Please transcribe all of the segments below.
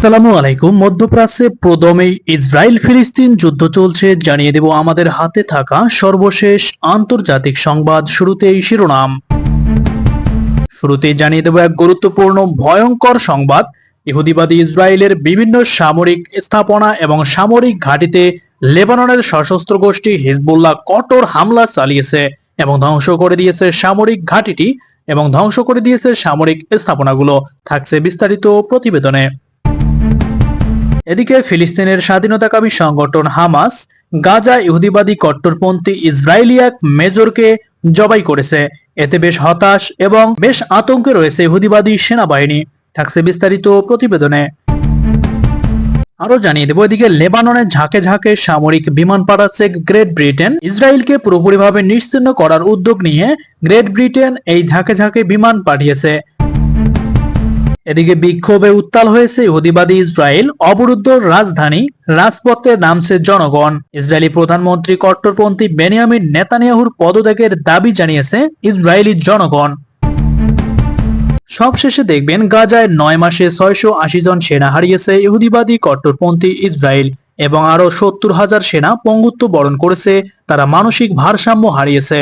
আসসালামু আলাইকুম। মধ্যপ্রাচ্যে প্রদমে ইসরায়েল ফিলিস্তিন যুদ্ধ চলছে জানিয়ে দেব আমাদের হাতে থাকা সর্বশেষ আন্তর্জাতিক সংবাদ শুরুতেই শিরোনাম। শুরুতেই জানিয়ে দেব এক গুরুত্বপূর্ণ, ভয়ঙ্কর সংবাদ। ইহুদিবাদী ইসরায়েলের বিভিন্ন সামরিক স্থাপনা এবং সামরিক ঘাঁটিতে লেবাননের সশস্ত্র গোষ্ঠী হিজবুল্লাহ কঠোর হামলা চালিয়েছে এবং ধ্বংস করে দিয়েছে সামরিক ঘাঁটিটি এবং ধ্বংস করে দিয়েছে সামরিক স্থাপনাগুলো। থাকছে বিস্তারিত প্রতিবেদনে। এদিকে ফিলিস্তিনের স্বাধীনতাকামী সংগঠন হামাস গাজা ইহুদিবাদী কট্টরপন্থী ইসরায়েলি এক মেজরকে জবাই করেছে। এতে বেশ হতাশ এবং বেশ আতঙ্কে রয়েছে ইহুদিবাদী সেনাবাহিনী, থাকছে বিস্তারিত প্রতিবেদনে। আরও জানিয়ে দেবো, এদিকে লেবাননের ঝাঁকে ঝাঁকে সামরিক বিমান পাঠাচ্ছে গ্রেট ব্রিটেন ইসরায়েলকে পুরোপুরিভাবে নিশ্চিহ্ন করার উদ্যোগ নিয়ে গ্রেট ব্রিটেন এই ঝাঁকে ঝাঁকে বিমান পাঠিয়েছে। এদিকে বিক্ষোভে উত্তাল হয়েছে ইহুদিবাদী ইসরায়েল, অবরুদ্ধ রাজধানী, রাজপথে নামছে জনগণ। ইসরায়েলি প্রধানমন্ত্রী কট্টরপন্থী বেনিয়ামিন নেতানিয়াহুর পদত্যাগের দাবি জানিয়েছে ইসরায়েলি জনগণ। সবশেষে দেখবেন, গাজায় নয় মাসে ছয়শো আশি জন সেনা হারিয়েছে ইহুদিবাদী কট্টরপন্থী ইসরায়েল এবং আরও সত্তর হাজার সেনা পঙ্গুত্ব বরণ করেছে, তারা মানসিক ভারসাম্য হারিয়েছে।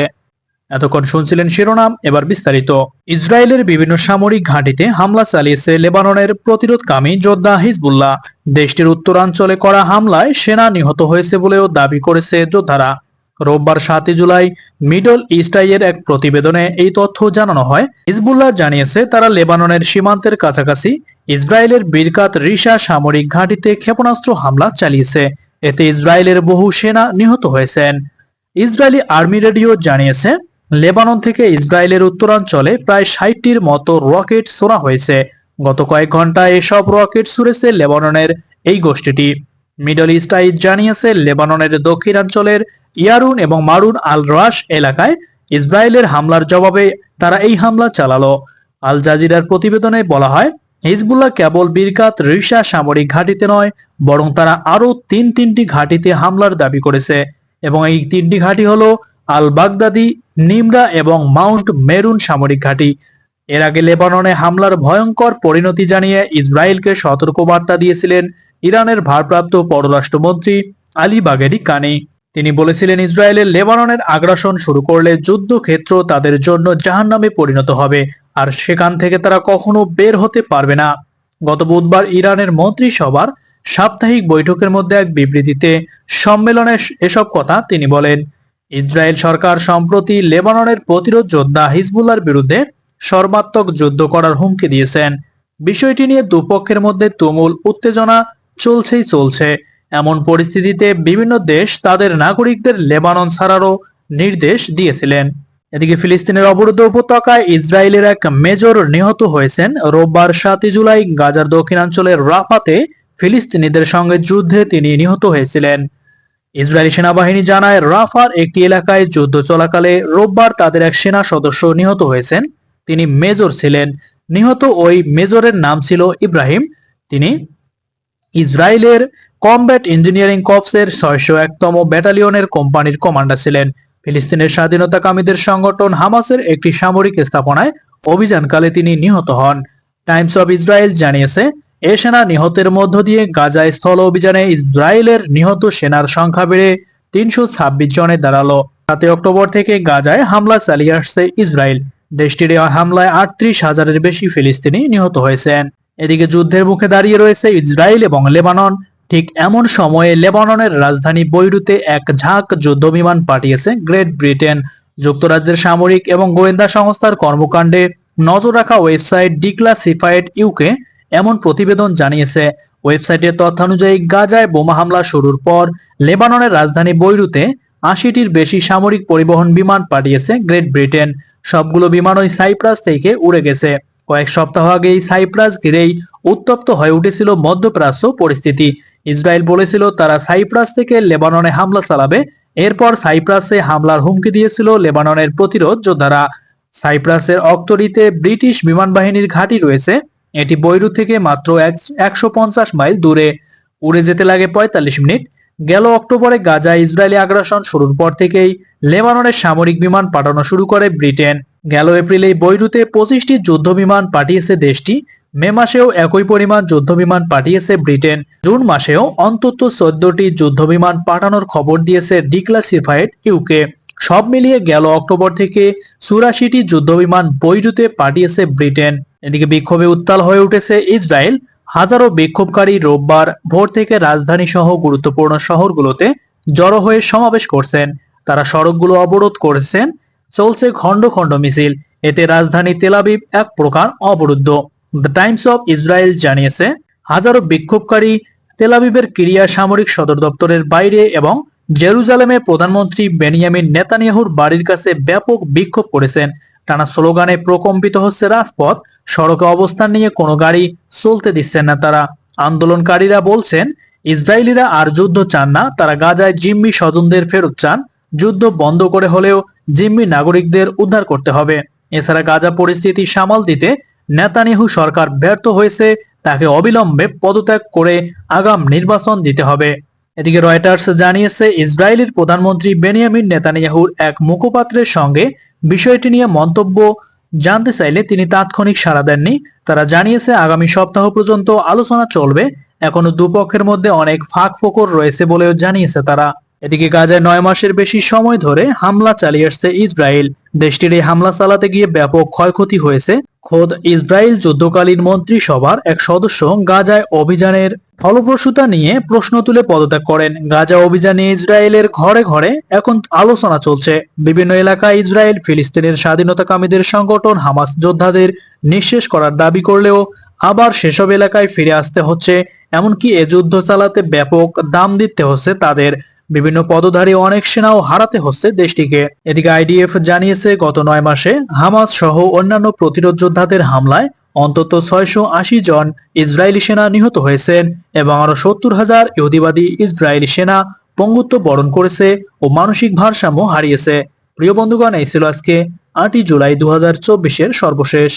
এতক্ষণ শুনছিলেন শিরোনাম, এবার বিস্তারিত। ইসরায়েলের বিভিন্ন সামরিক ঘাঁটিতে হামলা চালিয়েছে লেবাননের প্রতিরোধকামী যোদ্ধা হিজবুল্লাহ। দেশটির উত্তরাঞ্চলে করা হামলায় সেনা নিহত হয়েছে বলেও দাবি করেছে যোদ্ধারা। রোববার সাতই জুলাই মিডল ইস্টাইয়ের এক প্রতিবেদনে এই তথ্য জানানো হয়। হিজবুল্লাহ জানিয়েছে, তারা লেবাননের সীমান্তের কাছাকাছি ইসরায়েলের বীরকাত রিসা সামরিক ঘাঁটিতে ক্ষেপণাস্ত্র হামলা চালিয়েছে। এতে ইসরায়েলের বহু সেনা নিহত হয়েছেন। ইসরায়েলি আর্মি রেডিও জানিয়েছে লেবানন থেকে ইসরায়েলের উত্তরাঞ্চলে প্রায় ষাটটির মতো রকেট ছোড়া হয়েছে। গত কয়েক ঘন্টায় এসব রকেট ছুড়েছে লেবাননের এই গোষ্ঠীটি। মিডল ইস্ট আই জানিয়েছে লেবাননের দক্ষিণাঞ্চলের ইয়ারুন এবং মারুন আল রাশ এলাকায় ইসরায়েলের হামলার জবাবে তারা এই হামলা চালালো। আল জাজিরার প্রতিবেদনে বলা হয়, হিজবুল্লাহ কেবল বীরকাত রিসা সামরিক ঘাঁটিতে নয়, বরং তারা আরও তিন তিনটি ঘাঁটিতে হামলার দাবি করেছে। এবং এই তিনটি ঘাঁটি হলো আল বাগদাদি নিমরা এবং মাউন্ট মেরুন সামরিক ঘাঁটি। এর আগে লেবাননে হামলার ভয়ঙ্কর পরিণতি জানিয়ে ইসরায়েলকে সতর্কবার্তা দিয়েছিলেন ইরানের ভারপ্রাপ্ত পররাষ্ট্রমন্ত্রী আলী বাগেরি কানি। তিনি বলেছিলেন ইসরায়েলের লেবাননের আগ্রাসন শুরু করলে যুদ্ধক্ষেত্র তাদের জন্য জাহান্নামে পরিণত হবে, আর সেখান থেকে তারা কখনো বের হতে পারবে না। গত বুধবার ইরানের মন্ত্রিসভার সাপ্তাহিক বৈঠকের মধ্যে এক বিবৃতিতে সম্মেলনে এসব কথা তিনি বলেন। ইসরায়েল সরকার সম্প্রতি লেবাননের প্রতিরোধ যোদ্ধা হিজবুল্লার বিরুদ্ধে সর্বাত্মক যুদ্ধ করার হুমকি দিয়েছেন। বিষয়টি নিয়ে দুপক্ষের মধ্যে তুমুল উত্তেজনা চলছেই চলছে। এমন পরিস্থিতিতে বিভিন্ন দেশ তাদের নাগরিকদের লেবানন ছাড়ারও নির্দেশ দিয়েছিলেন। এদিকে ফিলিস্তিনের অবরুদ্ধ উপত্যকায় ইসরায়েলের এক মেজর নিহত হয়েছেন। রোববার সাতই জুলাই গাজার দক্ষিণাঞ্চলের রাফাতে ফিলিস্তিনিদের সঙ্গে যুদ্ধে তিনি নিহত হয়েছিলেন। ইসরায়েলি সেনাবাহিনী জানায়, রাফার একটি এলাকায় যুদ্ধ চলাকালে রোববার তাদের এক সেনা সদস্য নিহত হয়েছেন। তিনি মেজর ছিলেন। নিহত ওই মেজরের নাম ছিল ইব্রাহিম। তিনি ইসরায়েলের কমব্যাট ইঞ্জিনিয়ারিং কপসের ছয়শো একতম ব্যাটালিয়নের কোম্পানির কমান্ডার ছিলেন। ফিলিস্তিনের স্বাধীনতাকামীদের সংগঠন হামাসের একটি সামরিক স্থাপনায় অভিযানকালে তিনি নিহত হন। টাইমস অব ইসরায়েল জানিয়েছে এ সেনা নিহতের মধ্য দিয়ে গাজায় স্থল অভিযানে ইসরায়েলের নিহত সেনার সংখ্যা বেড়ে তিনশো ছাব্বিশ জনে দাঁড়াল। সাতই অক্টোবর থেকে গাজায় হামলা চালিয়ে আসছে ইসরায়েল। দেশটির হামলায় আটত্রিশ হাজারের বেশি ফিলিস্তিনি নিহত হয়েছেন। এদিকে যুদ্ধের মুখে দাঁড়িয়ে রয়েছে ইসরায়েল এবং লেবানন। ঠিক এমন সময়ে লেবাননের রাজধানী বৈরুতে এক ঝাঁক যুদ্ধ বিমান পাঠিয়েছে গ্রেট ব্রিটেন। যুক্তরাজ্যের সামরিক এবং গোয়েন্দা সংস্থার কর্মকাণ্ডে নজর রাখা ওয়েবসাইট ডিক্লাসিফাইড ইউকে এমন প্রতিবেদন জানিয়েছে। ওয়েবসাইটের তথ্যানুযায়ী গাজায় বোমা হামলা শুরুর পর লেবাননের রাজধানী বৈরুতে আশিটির বেশি সামরিক পরিবহন বিমান পাঠিয়েছে গ্রেট ব্রিটেন। সবগুলো বিমান ওই সাইপ্রাস থেকে উড়ে গেছে। কয়েক সপ্তাহ আগে এই সাইপ্রাস ঘিরেই উত্তপ্ত হয়ে উঠেছিল মধ্যপ্রাচ্য পরিস্থিতি। ইসরায়েল বলেছিল তারা সাইপ্রাস থেকে লেবাননে হামলা চালাবে। এরপর সাইপ্রাসে হামলার হুমকি দিয়েছিল লেবাননের প্রতিরোধ যোদ্ধারা। সাইপ্রাসের অক্তরিতে ব্রিটিশ বিমান বাহিনীর ঘাঁটি রয়েছে। এটি বৈরুত থেকে মাত্র একশো পঞ্চাশ মাইল দূরে। উড়ে যেতে লাগে পঁয়তাল্লিশ মিনিট। গেল অক্টোবরে গাজা ইসরায়েলি আগ্রাসন শুরুর পর থেকেই লেবাননের সামরিক বিমান পাঠানো শুরু করে ব্রিটেন। গেল এপ্রিলে বৈরুতে পঁচিশটি যুদ্ধ বিমান পাঠিয়েছে দেশটি। মে মাসেও একই পরিমাণ যুদ্ধ বিমান পাঠিয়েছে ব্রিটেন। জুন মাসেও অন্তত চোদ্দটি যুদ্ধ বিমান পাঠানোর খবর দিয়েছে ডিক্লাসিফাইড ইউকে। সব মিলিয়ে গেল অক্টোবর থেকে চুরাশিটি যুদ্ধবিমান বৈরুতে পাঠিয়েছে ব্রিটেন। এদিকে বিক্ষোভে উত্তাল হয়ে উঠেছে ইসরায়েল। হাজারো বিক্ষোভকারী রোববার ভোর থেকে রাজধানী সহ গুরুত্বপূর্ণ শহরগুলোতে জড়ো হয়ে সমাবেশ করছেন। তারা সড়কগুলো অবরোধ করেছেন। চলছে খণ্ড খণ্ড মিছিল। এতে রাজধানী তেলাবিব এক প্রকার অবরুদ্ধ। দ্য টাইমস অফ ইসরায়েল জানিয়েছে, হাজারো বিক্ষোভকারী তেলাবিবের ক্রিয়া সামরিক সদর দপ্তরের বাইরে এবং জেরুজালেমে প্রধানমন্ত্রী বেনিয়ামিন নেতানিয়াহুর বাড়ির কাছে ব্যাপক বিক্ষোভ করেছেন। টানা স্লোগানে প্রকম্পিত হচ্ছে রাজপথ, সড়কে অবস্থান নিয়ে কোনো গাড়ি চলতে দিচ্ছেন না তারা। আন্দোলনকারীরা বলছেন, ইসরায়েলিরা আর যুদ্ধ চান না, তারা গাজায় জিম্মি স্বজনদের ফেরত চান। যুদ্ধ বন্ধ করে হলেও জিম্মি নাগরিকদের উদ্ধার করতে হবে। এছাড়া গাজা পরিস্থিতি সামাল দিতে নেতানিয়াহু সরকার ব্যর্থ হয়েছে, তাকে অবিলম্বে পদত্যাগ করে আগাম নির্বাচন দিতে হবে। এদিকে রয়টার্স জানিয়েছে, ইসরায়েলের প্রধানমন্ত্রী বেনিয়ামিন নেতানিয়াহুর এক মুখপাত্রের সঙ্গে বিষয়টি নিয়ে মন্তব্য জানতে চাইলে তিনি তাৎক্ষণিক সাড়া দেননি। তারা জানিয়েছে, আগামী সপ্তাহ পর্যন্ত আলোচনা চলবে। এখনও দুপক্ষের মধ্যে অনেক ফাঁক ফোকর রয়েছে বলেও জানিয়েছে তারা। এদিকে গাজায় নয় মাসের বেশি সময় ধরে হামলা চালিয়ে আসছে ইসরায়েল। দেশটির এই হামলা চালাতে গিয়ে ব্যাপক ক্ষয়ক্ষতি হয়েছে। খোদ ইসরায়েল যুদ্ধকালীন মন্ত্রিসভার এক সদস্য গাজায় অভিযানের ফলপ্রসূতা নিয়ে প্রশ্ন তুলে পদত্যাগ করেন। গাজা অভিযানে ইসরায়েলের ঘরে ঘরে এখন আলোচনা চলছে। বিভিন্ন এলাকায় ইসরায়েল, ফিলিস্তিনের স্বাধীনতাকামীদের সংগঠন হামাস যোদ্ধাদের নিঃশেষ করার দাবি করলেও আবার সেসব এলাকায় ফিরে আসতে হচ্ছে। এমনকি এ যুদ্ধ চালাতে ব্যাপক দাম দিতে হচ্ছে তাদের। বিভিন্ন পদধারী অনেক সেনাও হারাতে হচ্ছে দেশটিকে। এদিকে আইডিএফ জানিয়েছে, গত নয় মাসে হামাস সহ অন্যান্য প্রতিরোধ যোদ্ধাদের হামলায় অন্তত ছয়শো আশি জন ইসরায়েলি সেনা নিহত হয়েছেন এবং আরও সত্তর হাজার ইহুদিবাদী ইসরায়েলি সেনা পঙ্গুত্ব বরণ করেছে ও মানসিক ভারসাম্য হারিয়েছে। প্রিয় বন্ধুগণ, এই ছিল আজকে আটই জুলাই দু সর্বশেষ।